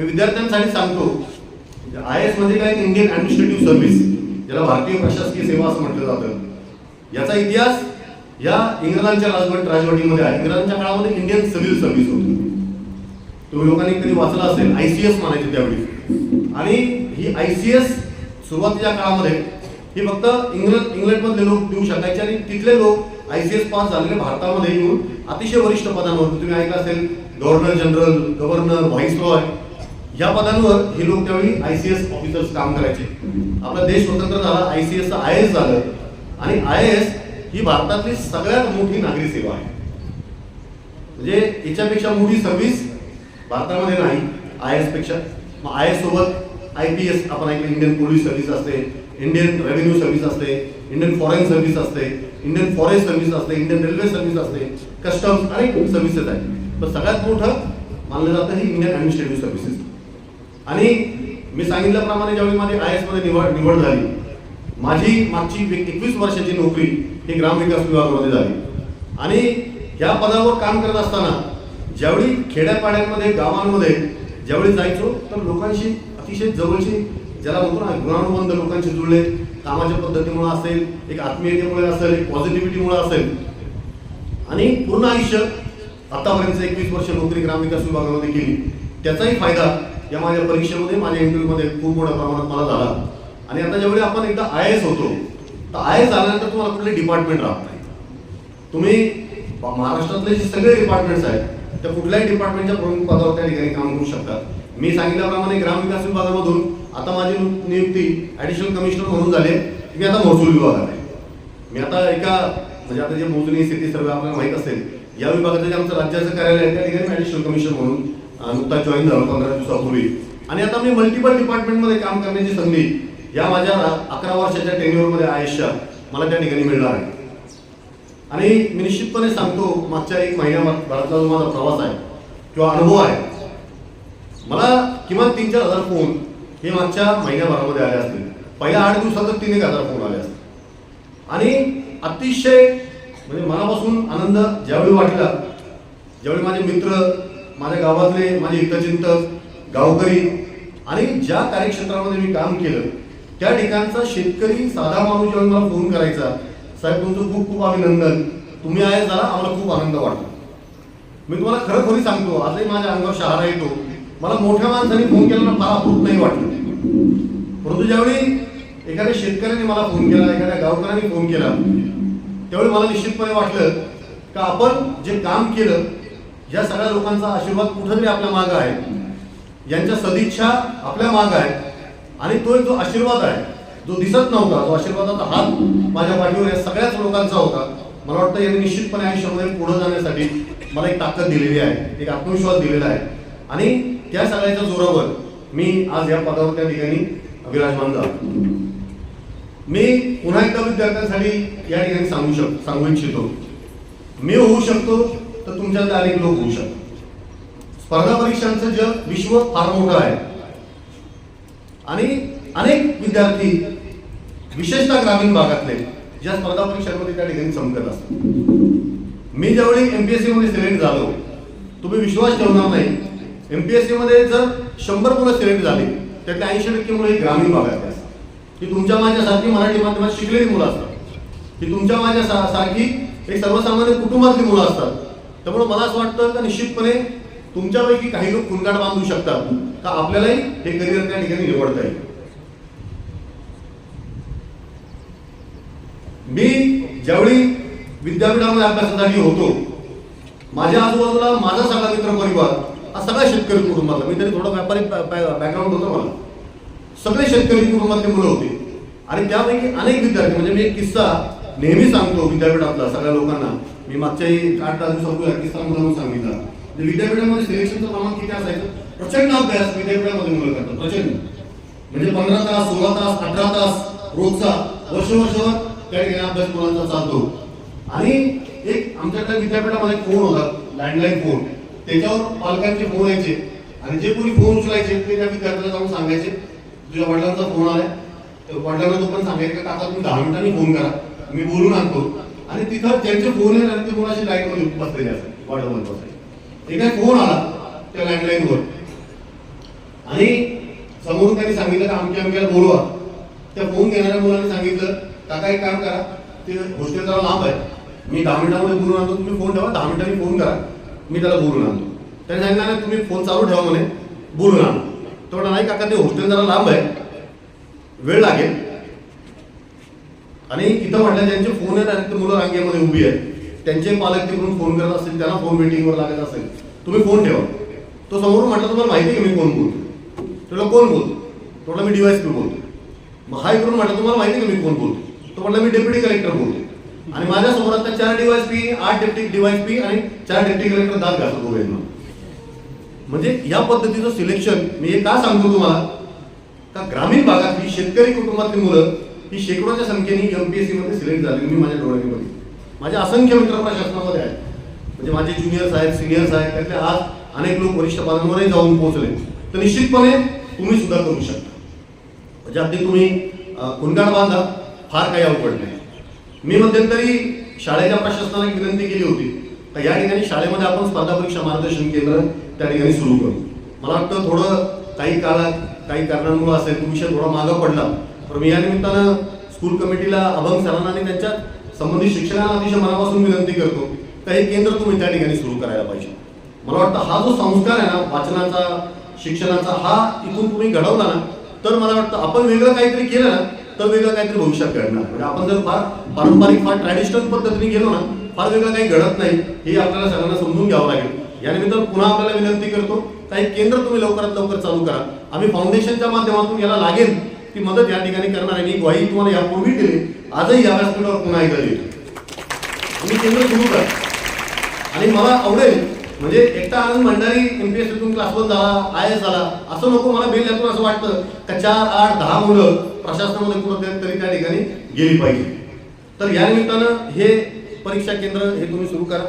मी विद्यार्थ्यांसाठी सांगतो म्हणजे आय एसमध्ये काय इंडियन ऍडमिनिस्ट्रेटिव्ह सर्व्हिस ज्याला भारतीय प्रशासकीय सेवा असं म्हटलं जातं. याचा इतिहास या इंग्रजांच्या राजवट राजवटीमध्ये आहे. इंग्रजांच्या काळामध्ये इंडियन सिव्हिल सर्व्हिस होती. तुम्ही लोकांनी कधी वाचलं असेल आय सी एस म्हणायचे त्यावेळी. आणि ही आय सी एस सुरुवातीच्या काळामध्ये ही फक्त इंग्लंड इंग्लंडमधले लोक देऊ शकायचे आणि तिथले लोक आय सी एस पास झालेले भारतामध्ये येऊन अतिशय वरिष्ठ पदांवर तुम्ही ऐकलं असेल governor general governor viceroy या पदांवर हे लोक त्यावेळी आयसीएस ऑफिसर्स काम करायचे. आपला देश स्वतंत्र झाला आय आय एस झालं. आणि आय एस ही भारतातली सगळ्यात मोठी नागरी सेवा आहे. म्हणजे याच्यापेक्षा मोठी सर्व्हिस भारतामध्ये नाही आय एसपेक्षा. मग आय एस सोबत आय पी एस आपण ऐकलं इंडियन पोलीस सर्व्हिस असते इंडियन रेव्हेन्यू सर्व्हिस असते इंडियन फॉरेन सर्व्हिस असते इंडियन फॉरेस्ट सर्व्हिस असते इंडियन रेल्वे सर्व्हिस असते कस्टम्स अनेक सर्व्हिसेस आहेत. पण सगळ्यात मोठं मानलं जातं ही इंडियन ॲडमिनिस्ट्रेटिव्ह सर्व्हिसेस आणि मी सांगितल्याप्रमाणे ज्यावेळी माझी आय एसमध्ये निवड निवड झाली माझी मागची एकवीस वर्षाची नोकरी ही ग्रामविकास विभागामध्ये झाली. आणि या पदावर काम करत असताना ज्यावेळी खेड्यापाड्यांमध्ये गावांमध्ये ज्यावेळी जायचो तर लोकांशी अतिशय जवळची ज्याला म्हणतो ना गुणानुबंध लोकांशी जुळले. कामाच्या पद्धतीमुळे असेल एक आत्मीयतेमुळे असेल एक पॉझिटिव्हिटीमुळे असेल. आणि पूर्ण आयुष्य आतापर्यंत एकवीस वर्ष नोकरी ग्रामविकास विभागामध्ये केली. त्याचाही फायदा या माझ्या परीक्षेमध्ये माझ्या इंटरव्ह्यूमध्ये खूप मोठ्या प्रमाणात मला झाला. आणि आता ज्यावेळी आपण एकदा आय एस होतो तर आय एस झाल्यानंतर तुम्हाला कुठले डिपार्टमेंट राहत नाही. तुम्ही महाराष्ट्रातले जे सगळे डिपार्टमेंट्स आहेत त्या कुठल्याही डिपार्टमेंटच्या प्रमुख पदावर त्या ठिकाणी काम करू शकतात मी सांगितल्याप्रमाणे ग्रामविकास विभागामधून आता माझी नियुक्ती ऍडिशनल कमिशनर म्हणून झाले मी आता महसूल विभागात आहे. मी आता एका म्हणजे आता जे मोजणी स्थिती सर्व आपल्याला माहीत असेल या विभागाचं जे आमचं राज्याचं कार्यालय आहे त्या ठिकाणी ॲडिशनल ऍडिशनल कमिशनर म्हणून अं, नुकताच जॉईन झालो पंधरा दिवसापूर्वी आणि आता मी मल्टिपल डिपार्टमेंटमध्ये काम करण्याची संधी या माझ्या अकरा वर्षाच्या टेन्युअरमध्ये आयुष्यात मला त्या ठिकाणी मिळणार आहे. आणि मी निश्चितपणे सांगतो मागच्या एक महिन्याभरातला जो माझा प्रवास आहे किंवा अनुभव आहे मला किमान तीन चार हजार फोन हे मागच्या महिन्याभरामध्ये आले असतील. पहिल्या आठ दिवसातच तीन एक हजार फोन आले असतील. आणि अतिशय म्हणजे मनापासून आनंद ज्यावेळी वाटला ज्यावेळी माझे मित्र माझ्या गावातले माझे हितचिंतक गावकरी आणि ज्या कार्यक्षेत्रामध्ये मी काम केलं त्या ठिकाणचा शेतकरी साधा माणूस जेव्हा मला फोन करायचा साहेब तुमचं खूप खूप अभिनंदन. तुम्ही आहे जरा आम्हाला खूप आनंद वाटला मी तुम्हाला खरं खरी सांगतो आजही माझ्या अंगावर शहारा येतो. मला मोठ्या माणसाने फोन केला फार अप्रूप नाही वाटलं. परंतु ज्यावेळी एखाद्या शेतकऱ्याने मला फोन केला एखाद्या गावकऱ्याने फोन केला त्यावेळी मला निश्चितपणे वाटलं का आपण जे काम केलं या सगळ्या लोकांचा आशीर्वाद कुठंतरी आपल्या मागं आहे. यांच्या सदिच्छा आपल्या मागं आहे आणि तो एक जो आशीर्वाद आहे जो दिसत नव्हता तो आशीर्वादाचा हात माझ्या पाठीवर या सगळ्याच लोकांचा होता मला वाटतं यांनी निश्चितपणे आयुष्यामध्ये पुढे जाण्यासाठी मला एक ताकद दिलेली आहे एक आत्मविश्वास दिलेला आहे. आणि त्या सगळ्याच्या जोरावर मी आज या पदावर त्या ठिकाणी विराजमान झालो. मी पुन्हा एकदा विद्यार्थ्यांसाठी या ठिकाणी सांगू शक सांगू इच्छितो. मी होऊ शकतो तर तुमच्यातले अनेक लोक होऊ शकतात स्पर्धा परीक्षांचं जग विश्व फार मोठं आहे. आणि अनेक विद्यार्थी विशेषतः ग्रामीण भागातले ज्या स्पर्धा परीक्षांमध्ये त्या ठिकाणी चमकत असतात. मी ज्यावेळी एमपीएससी मध्ये सिलेक्ट झालो तुम्ही विश्वास ठेवणार नाही. एमपीएससी मध्ये जर शंभर मुलं सिलेक्ट झाली त्यातले ऐंशी टक्के मुलं ही ग्रामीण भागातले असतात. की तुमच्या माझ्यासारखी मराठी माध्यमात शिकलेली मुलं असतात. की तुमच्या माझ्या सारखी एक सर्वसामान्य कुटुंबातली मुलं असतात. त्यामुळे मला असं वाटतं का निश्चितपणे तुमच्यापैकी काही लोक कुंडाट बांधू शकतात का आपल्यालाही हे करिअर त्या ठिकाणी निवडता येईल. मी ज्यावेळी विद्यापीठामध्ये अभ्यासासाठी होतो माझ्या आजूबाजूला माझा सगळा मित्र परिवार हा सगळा शेतकरी कुटुंबातला मी तरी थोडं व्यापारी बॅकग्राऊंड होतं मला. सगळे शेतकरी कुटुंबातले मुलं होते. आणि त्यापैकी अनेक विद्यार्थी म्हणजे मी एक किस्सा नेहमी सांगतो विद्यापीठातला सगळ्या लोकांना. मी मागच्याही आठ तास दिवसापूर्वी हा जाऊन मुलांना सांगितला म्हणजे विद्यापीठामध्ये सिलेक्शनचं प्रमाण किती असायचं? प्रचंड अभ्यास विद्यापीठामध्ये मुलं करतात प्रचंड. म्हणजे पंधरा तास सोळा तास अठरा तास रोजचा वर्ष वर्षभर त्या ठिकाणी अभ्यास मुलांचा चालतो. आणि एक आमच्याकडे विद्यापीठामध्ये फोन होता लँडलाईन फोन. त्याच्यावर पालकांचे फोन यायचे. आणि जे कोणी फोन उचलायचे ते त्या विद्यार्थ्याला जाऊन सांगायचे. तुझ्या वडिलांचा फोन आलाय. तर वडिलांना तो पण सांगायचं का काका तुम्ही दहा मिनिटांनी फोन करा. मी बोलून आणतो. आणि तिथं त्यांचे फोन येणार आणि ते कोणाशी लाईन मध्ये बसलेले असतात वाटत बसायचे एक फोन आला त्या लँडलाईनवर आणि समोरून त्यांनी सांगितलं का आमच्या आमच्याला बोलवा. त्या फोन घेणाऱ्या मुलांनी सांगितलं काका एक काम करा. ते हॉस्टेल जरा लांब आहे. मी दहा मिनिटांमध्ये बोलून आणतो. तुम्ही फोन ठेवा. दहा मिनिटांनी फोन करा. मी त्याला बोलून आणतो. त्याने सांगितलं नाही तुम्ही फोन चालू ठेवा म्हणे. बोलून आणतो तो म्हणा नाही काका ते हॉस्टेल जरा लांब आहे. वेळ लागेल. आणि इथं म्हटलं ज्यांचे फोन आहेत आणि ते मुलं रांगेमध्ये उभी आहेत. त्यांचे पालक तिकडून फोन करत असतील त्यांना फोन मीटिंगवर लागत असेल. तुम्ही फोन ठेवा. तो समोरून म्हटलं तुम्हाला माहिती आहे की मी कोण बोलतो? तुला कोण बोलतो? तो मी डिवायस पी बोलतो. मग हा इकडून म्हटलं तुम्हाला माहिती आहे की मी कोण बोलतो? तो म्हटलं मी डेप्युटी कलेक्टर बोलतो. आणि माझ्यासमोर आता चार डिवायस पी आठ डेप्टी डिवायस पी आणि चार डेप्टी कलेक्टर दात घालतो उभे म्हणजे या पद्धतीचं सिलेक्शन मी हे का सांगतो तुम्हाला? का ग्रामीण भागातली शेतकरी कुटुंबातली मुलं ही शेकडोच्या संख्येने एमपीएससी मध्ये सिलेक्ट झाली मी माझ्या डोळ्यांनी बघितली माझे असंख्य मित्र प्रशासनामध्ये आहेत. म्हणजे माझे ज्युनियर्स आहेत सिनियर्स आहेत त्यातले आज अनेक लोक वरिष्ठ पदांवरही जाऊन पोहोचले. तर निश्चितपणे तुम्ही सुद्धा करू शकता. म्हणजे अगदी तुम्ही अं, बांधा फार काही अवघड नाही. मी मध्यंतरी शाळेच्या प्रशासनाला विनंती केली होती. तर या ठिकाणी शाळेमध्ये आपण स्पर्धा परीक्षा मार्गदर्शन केंद्र त्या ठिकाणी सुरू करू. मला वाटतं थोडं काही काळात काही कारणांमुळे असेल तो विषय थोडा मागं पडला तर मी या निमित्तानं स्कूल कमिटीला अभंग सरांना आणि त्यांच्या संबंधित शिक्षकांना अतिशय मनापासून विनंती करतो तर हे केंद्र तुम्ही त्या ठिकाणी सुरू करायला पाहिजे. मला वाटतं हा जो संस्कार आहे ना वाचनाचा शिक्षणाचा हा इथून तुम्ही घडवला ना तर मला वाटतं आपण वेगळं काहीतरी केलं ना तर वेगळं काहीतरी भविष्यात घडणार. म्हणजे आपण जर फार पारंपरिक फार ट्रॅडिशनल पद्धतीने गेलो ना फार वेगळं काही घडत नाही हे आपल्याला सगळ्यांना समजून घ्यावं लागेल. या निमित्त पुन्हा आपल्याला विनंती करतो काही केंद्र तुम्ही लवकरात लवकर चालू करा. आम्ही फाउंडेशनच्या माध्यमातून याला लागेल. ती मदत या ठिकाणी करणार आहे. मी ग्वाही तुम्हाला यापूर्वी दिली. आजही या व्यासपीठावर पुन्हा एकदा देतो तुम्ही केंद्र सुरू करा. आणि मला आवडेल म्हणजे एकटा आनंद भंडारी सीतून क्लास वन झाला आय एस झाला असं नको मला बेल यातून असं वाटतं का चार आठ दहा मुलं प्रशासनामध्ये कुठं तरी त्या ठिकाणी गेली पाहिजे. तर या निमित्तानं हे परीक्षा केंद्र हे तुम्ही सुरू करा.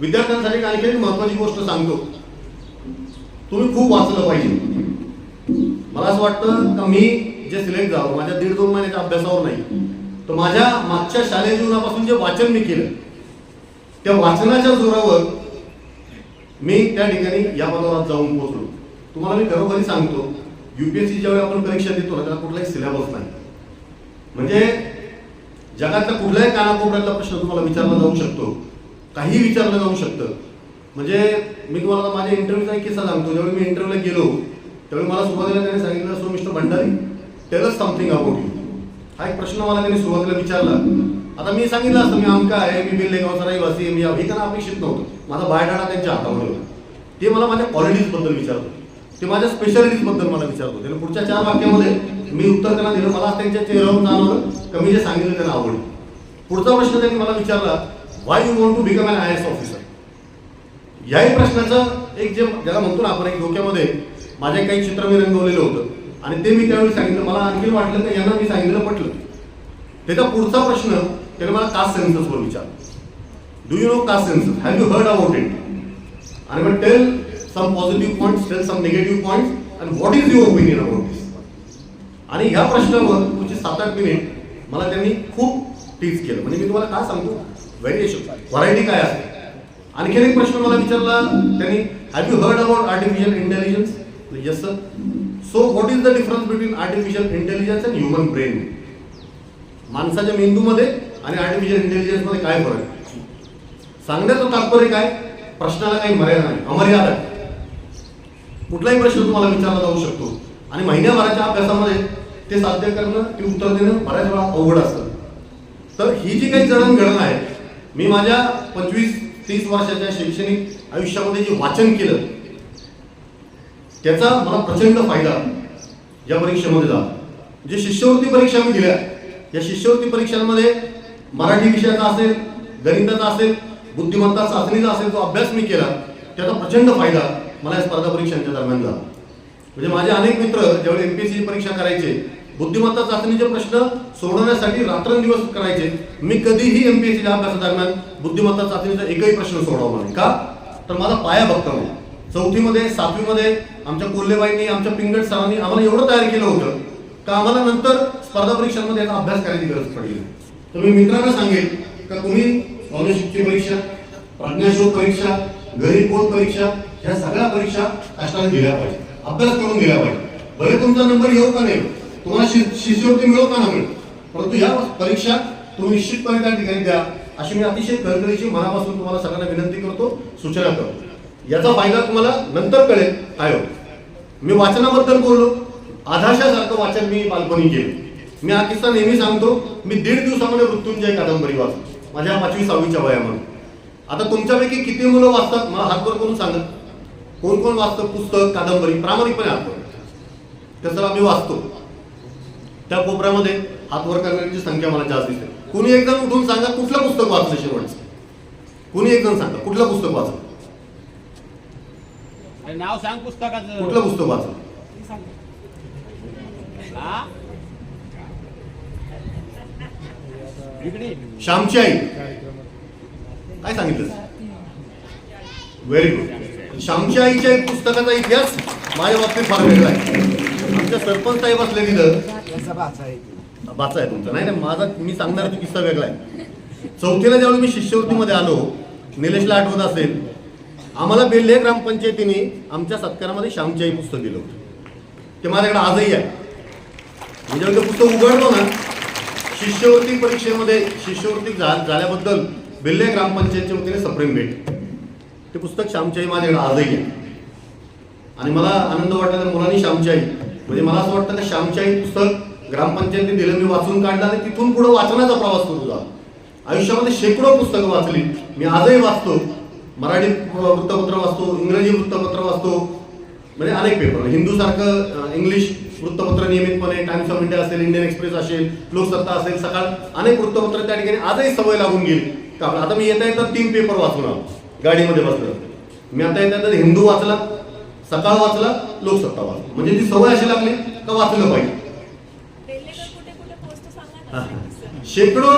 विद्यार्थ्यांसाठी आणखी एक महत्वाची गोष्ट सांगतो. तुम्ही खूप वाचलं पाहिजे. मला असं वाटतं का मी जे सिलेक्ट झालो माझ्या दीड दोन महिन्याच्या अभ्यासावर नाही. तर माझ्या मागच्या शालेय जीवनापासून जे वाचन मी केलं त्या वाचनाच्या जोरावर मी त्या ठिकाणी या पदावर जाऊन पोहोचलो. तुम्हाला मी खरोखरी सांगतो युपीएससी ज्यावेळी आपण परीक्षा देतो ना त्याला कुठलाही सिलेबस नाही. म्हणजे जगातल्या कुठल्याही कानाकोपऱ्यातला प्रश्न तुम्हाला विचारला जाऊ शकतो. काही विचारलं जाऊ शकतं. म्हणजे मी तुम्हाला माझ्या इंटरव्ह्यूचा एक किस्सा सांगतो. ज्यावेळी मी इंटरव्ह्यूला गेलो त्यावेळी मला सुरुवातीला त्याने सांगितलं सो मिस्टर भंडारी टेलच समथिंग अबाउट यू हा एक प्रश्न मला त्यांनी सुरुवातीला विचारला. आता मी सांगितलं असतं मी अमका आहे मी बेल्लेगावचा रहिवासी मी हे त्यांना अपेक्षित नव्हतं. माझा बायोडाटा त्यांच्या हातामध्ये होता. ते मला माझ्या क्वालिटीजबद्दल विचारत होते ते माझ्या स्पेशालिटीजबद्दल मला विचारत होते आणि पुढच्या चार वाक्यामध्ये मी उत्तर त्यांना दिलं. मला त्यांच्या चेहऱ्यावर जाणवलं का मी जे सांगितलं त्यांना आवडलं. पुढचा प्रश्न त्यांनी मला विचारला why you want to become an I S officer याही प्रश्नाचं एक जे ज्याला म्हणतो ना आपण एक डोक्यामध्ये माझे काही चित्र मी रंगवलेलं होतं. आणि ते मी त्यावेळी सांगितलं मला आणखी वाटलं तर यांना मी सांगितलं पटलं. त्याचा पुढचा प्रश्न त्याने मला कास्ट सेन्ससवर विचारलं. Do you know caste census have you heard about it आणि मग tell some positive points tell some negative points and what is your opinion about this आणि ह्या प्रश्नावर तुमची सात आठ मिनिट मला त्यांनी खूप टीच केलं. म्हणजे मी तुम्हाला काय सांगतो? व्हेरिएशन व्हरायटी काय असते? आणखीन एक प्रश्न मला विचारला त्यांनी have you heard about artificial intelligence yes sir so what is the difference between artificial intelligence and human brain माणसाच्या मेंदूमध्ये आणि आर्टिफिशियल इंटेलिजन्समध्ये काय फरक आहे? सांगण्याचं तात्पर्य काय? प्रश्नाला काही मर्यादा नाही अमर्यादा आहे. कुठलाही प्रश्न तुम्हाला विचारला जाऊ शकतो. आणि महिन्याभराच्या अभ्यासामध्ये ते साध्य करणं ते उत्तर देणं बऱ्याच वेळा अवघड असतं. तर ही जी काही जडणघडण आहे मी माझ्या पंचवीस तीस वर्षाच्या शैक्षणिक आयुष्यामध्ये जे वाचन केलं त्याचा मला प्रचंड फायदा या परीक्षेमध्ये झाला. जे शिष्यवृत्ती परीक्षा मी दिल्या या शिष्यवृत्ती परीक्षांमध्ये मराठी विषयाचा असेल गणिताचा असेल बुद्धिमत्ता चाचणीचा असेल जो अभ्यास मी केला त्याचा प्रचंड फायदा मला या स्पर्धा परीक्षांच्या दरम्यान झाला. म्हणजे माझे अनेक मित्र ज्यावेळी एम पी एस सी परीक्षा करायचे बुद्धिमत्ता चाचणीचे प्रश्न सोडवण्यासाठी रात्रंदिवस करायचे मी कधीही एम पी एस एमपीएससीच्या अभ्यासादरम्यान बुद्धिमत्ता चाचणीचा एकही प्रश्न सोडवला नाही. का? तर माझा पाया बघता नाही. चौथीमध्ये सातवीमध्ये आमच्या कोल्हेबाईंनी आमच्या पिंगट सरांनी आम्हाला एवढं तयार केलं होतं का आम्हाला नंतर स्पर्धा परीक्षांमध्ये याचा अभ्यास करायची गरज पडली तर मी मित्रांना सांगेल का तुम्ही स्कॉलरशिपची परीक्षा प्रज्ञाशोध परीक्षा गरीब बोध परीक्षा ह्या सगळ्या परीक्षा कष्टाने दिल्या पाहिजे. अभ्यास करून दिला पाहिजे. भले तुमचा नंबर येऊ का नाही तुम्हाला शि- शिष्यवृत्ती मिळो का नाही परंतु या परीक्षा तुम्ही निश्चितपणे त्या ठिकाणी द्या अशी मी अतिशय कळकळीची मनापासून तुम्हाला सगळ्यांना विनंती करतो सूचना करतो. याचा फायदा तुम्हाला नंतर कळेल काय मी वाचनाबद्दल बोललो. आधाशासारखं वाचन मी बालपणी केलं. मी हा किस्सा नेहमी सांगतो. मी दीड दिवसामध्ये मृत्यूंजय कादंबरी वाचतो माझ्या पाचवी सहावीच्या वयामध्ये. आता तुमच्यापैकी किती मुलं वाचतात मला हातवर करून सांगा. कोण कोण वाचतं? पुस्तक कादंबरी प्रामाणिकपणे हातवर. त्याचा आम्ही वाचतो. त्या कोपऱ्यामध्ये हातवर करणाऱ्यांची संख्या मला जास्त दिसते. कुणी एक उठून सांगा कुठलं पुस्तक वाचलं शेवटचं? कुणी एक सांगा कुठलं पुस्तक वाचलं? नाव सांग पुस्तकाचं. कुठलं पुस्तक वाचलं? हा? इकडे. श्यामची आई. काय सांगितलं? व्हेरी गुड श्यामची आईच्या एक पुस्तकाचा इतिहास माझ्या बाबतीत फार वेगळा आहे. आमच्या सरपंच साहेब असले तिथं. बाचा आहे तुमचा. नाही नाही माझा मी सांगणार तो किस्सा वेगळा आहे. चौथीला ज्यावेळी मी शिष्यवृत्तीमध्ये आलो निलेशला आठवत असेल आम्हाला बेल्ले ग्रामपंचायतीने आमच्या सत्कारामध्ये श्यामची आई पुस्तक दिलं होतं. ते माझ्याकडे आजही आहे. मी जेव्हा ते पुस्तक उघडलो ना शिष्यवृत्ती परीक्षेमध्ये शिष्यवृत्ती झाल्याबद्दल बेल्ले ग्रामपंचायतच्या वतीने सप्रेम भेट. ते पुस्तक श्यामची आई माझ्याकडे आजही आहे. आणि मला आनंद वाटला त्या मुलांनी श्यामची आई म्हणजे मला असं वाटतं की श्यामची आई पुस्तक ग्रामपंचायतीने दिलं मी वाचून काढलं आणि तिथून पुढे वाचनाचा प्रवास सुरू झाला. आयुष्यामध्ये शेकडो पुस्तकं वाचली. मी आजही वाचतो. मराठी वृत्तपत्र वाचतो इंग्रजी वृत्तपत्र वाचतो म्हणजे अनेक पेपर हिंदूसारखं अं, इंग्लिश वृत्तपत्र नियमितपणे टाइम्स ऑफ इंडिया असेल इंडियन एक्सप्रेस असेल लोकसत्ता असेल सकाळ अनेक वृत्तपत्र त्या ठिकाणी आजही सवय लागून गेली. का आपलं- आता मी येता येता तीन पेपर वाचून आलो गाडीमध्ये बसलो मी आता येता हिंदू वाचला सकाळ वाचला लोकसत्ता वाचला. म्हणजे ती सवय अशी लागली का वाचलं पाहिजे? शेकडो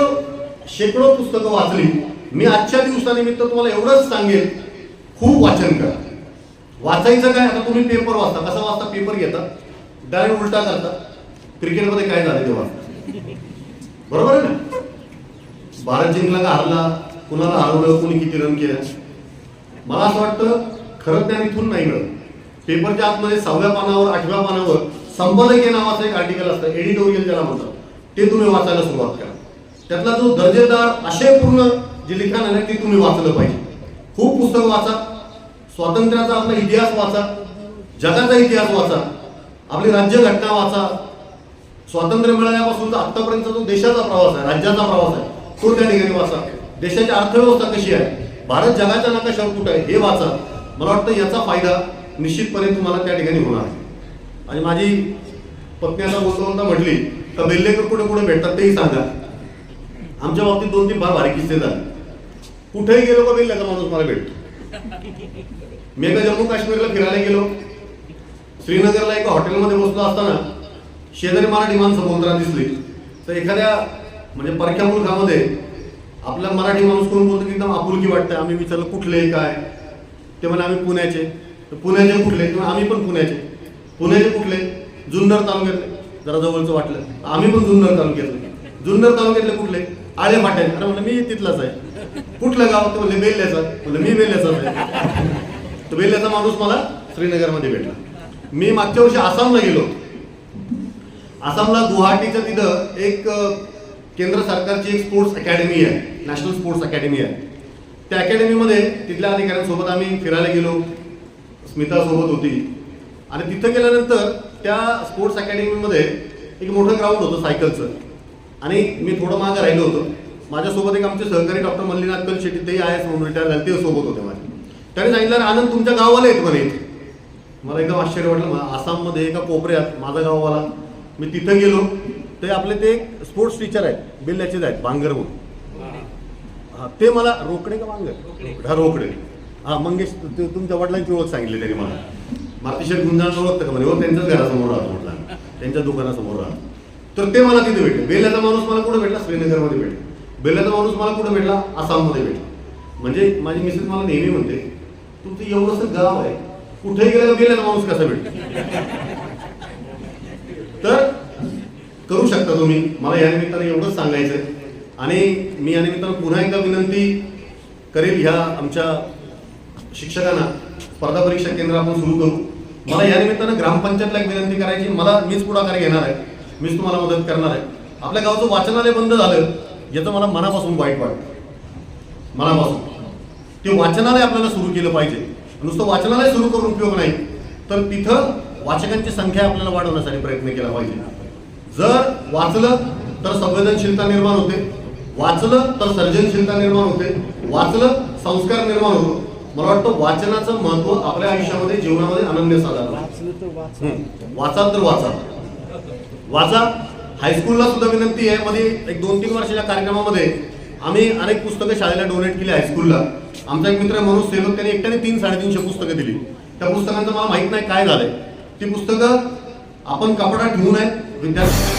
शेकडो पुस्तकं वाचली. मी आजच्या दिवसानिमित्त तुम्हाला एवढंच सांगेल खूप वाचन करा. वाचायचं काय? आता तुम्ही पेपर वाचता. कसा वाचता? पेपर घेता. डायरेक्ट उलटा करता. क्रिकेटमध्ये काय झालं तेव्हा? वाचता बरोबर आहे ना? भारत जिंकला का हरला? कुणाला हरवलं? कुणी किती रन केल्या मला असं वाटतं खरं त्या इथून नाही मिळत. पेपरच्या आतमध्ये सहाव्या पानावर आठव्या पानावर संपादकीय नावाचं एक आर्टिकल असतं. एडिटोरियल ज्याला म्हणतात. ते तुम्ही वाचायला सुरुवात करा. त्यातला जो दर्जेदार आशयपूर्ण जे लिखाण आहे ना ते तुम्ही वाचलं पाहिजे. खूप पुस्तक वाचा स्वातंत्र्याचा आपला इतिहास वाचा जगाचा इतिहास वाचा आपली राज्यघटना वाचा. स्वातंत्र्य मिळाल्यापासून आतापर्यंत जो देशाचा प्रवास आहे राज्याचा प्रवास आहे तो त्या ठिकाणी वाचा. देशाची अर्थव्यवस्था कशी आहे? भारत जगाच्या नकाशावर कुठं आहे हे वाचा. मला वाटतं याचा फायदा निश्चितपणे तुम्हाला त्या ठिकाणी होणार आहे. आणि माझी पत्नी आता बोलतो बोलता म्हटली का बेल्लेकर कुठे कुठे भेटतात तेही सांगा. आमच्या बाबतीत दोन तीन फार भारी किस्से झाले. कुठेही गेलो का बेल्लेकर माणूस मला भेटतो. मी एका जम्मू काश्मीरला फिरायला गेलो. श्रीनगरला एका हॉटेलमध्ये बसलो असताना शेजारी मराठी माणसं बोलताना दिसली. तर एखाद्या म्हणजे परक्या मुलखामध्ये आपला मराठी माणूस कोण बोलतो की एकदम आपुलकी वाटतं. आम्ही विचारलं कुठले काय? ते म्हणे आम्ही पुण्याचे. तर पुण्याचे कुठले? किंवा आम्ही पण पुण्याचे. पुण्याचे कुठले? जुन्नर तालुक्यातले. जरा जवळचं वाटलं. आम्ही पण जुन्नर तालुक्यातले. जुन्नर तालुक्यातले कुठले? आळे फाट्याचे. अरे म्हणलं मी तिथलाच आहे. कुठलं गाव? ते म्हणले बेल्ल्याचा. म्हणलं मी बेल्ल्याचा तर बेल्ल्याचा माणूस मला श्रीनगरमध्ये भेटला. मी मागच्या वर्षी आसामला गेलो आसामला गुवाहाटीच्या तिथं एक केंद्र सरकारची एक स्पोर्ट्स अकॅडमी आहे. नॅशनल स्पोर्ट्स अकॅडमी आहे. त्या अकॅडमीमध्ये तिथल्या अधिकाऱ्यांसोबत आम्ही फिरायला गेलो. स्मिता सोबत होती. आणि तिथं गेल्यानंतर त्या स्पोर्ट्स अकॅडमीमध्ये एक मोठं ग्राउंड होतं सायकलचं आणि मी थोडं मागं राहिलो होतो. माझ्यासोबत एक आमचे सहकारी डॉक्टर मल्लीनाथ कल शेट्टी तेही आय एस म्हणून रिटायर झाले ते सोबत होते माझे. त्याने सांगितलं "अरे आनंद तुमच्या गावाला येत म्हणे. मला एकदम आश्चर्य वाटलं आसाममध्ये एका कोपऱ्यात माझा गाववाला मी तिथं गेलो. ते आपले ते एक स्पोर्ट्स टीचर आहेत बिल्ल्याचेच आहेत बांगर म्हणून. ते मला रोकडे का बांगर हा रोकडे. हा मंगेश ते तुमच्या वडिलांची ओळख सांगितली त्यांनी मला. मातीशेर गुंजाळ ओळखतं का म्हणे? हो त्यांच्याच घरासमोर राहतो म्हटलं त्यांच्या दुकानासमोर राहतो. तर ते मला तिथे भेटले. बेल्याचा माणूस मला कुठे भेटला? श्रीनगरमध्ये भेटला. बेल्याचा माणूस मला कुठं भेटला? आसाममध्ये भेटला. म्हणजे माझी मिसेस मला नेहमी म्हणते तुमचं एवढंसं गाव आहे कुठेही गेलं बेल्याचा माणूस कसा भेटतो? तर करू शकता तुम्ही. मला या निमित्ताने एवढंच सांगायचं आहे आणि मी या निमित्तानं पुन्हा एकदा विनंती करेल ह्या आमच्या शिक्षकांना स्पर्धा परीक्षा केंद्र आपण सुरू करू. मला या निमित्तानं ग्रामपंचायतला एक विनंती करायची. मला मीच पुढाकार घेणार आहे. मीच तुम्हाला मदत करणार आहे. आपल्या गावचं वाचनालय बंद झालं. याचं मला मनापासून वाईट वाटतं. मनापासून. ते वाचनालय आपल्याला सुरू केलं पाहिजे. नुसतं वाचनालय सुरू करून उपयोग नाही. तर तिथं वाचकांची संख्या आपल्याला वाढवण्यासाठी प्रयत्न केला पाहिजे. जर वाचलं तर संवेदनशीलता निर्माण होते. वाचलं तर सर्जनशीलता निर्माण होते. वाचलं संस्कार निर्माण होतो. मला वाटतं वाचनाचं महत्त्व आपल्या आयुष्यामध्ये जीवनामध्ये अनन्य साधारण. वाचाल तर वाचा. वाचा हायस्कूलला सुद्धा विनंती आहे. मध्ये एक दोन तीन वर्षाच्या कार्यक्रमामध्ये आम्ही अनेक पुस्तकं शाळेला डोनेट केली हायस्कूलला आमचा एक मित्र मनोज सेवक त्यांनी एकट्याने तीन साडेतीनशे पुस्तकं दिली. त्या पुस्तकांचं मला माहीत नाही काय झालंय. ती पुस्तकं आपण कपडा ठेवू नये. विद्यार्थी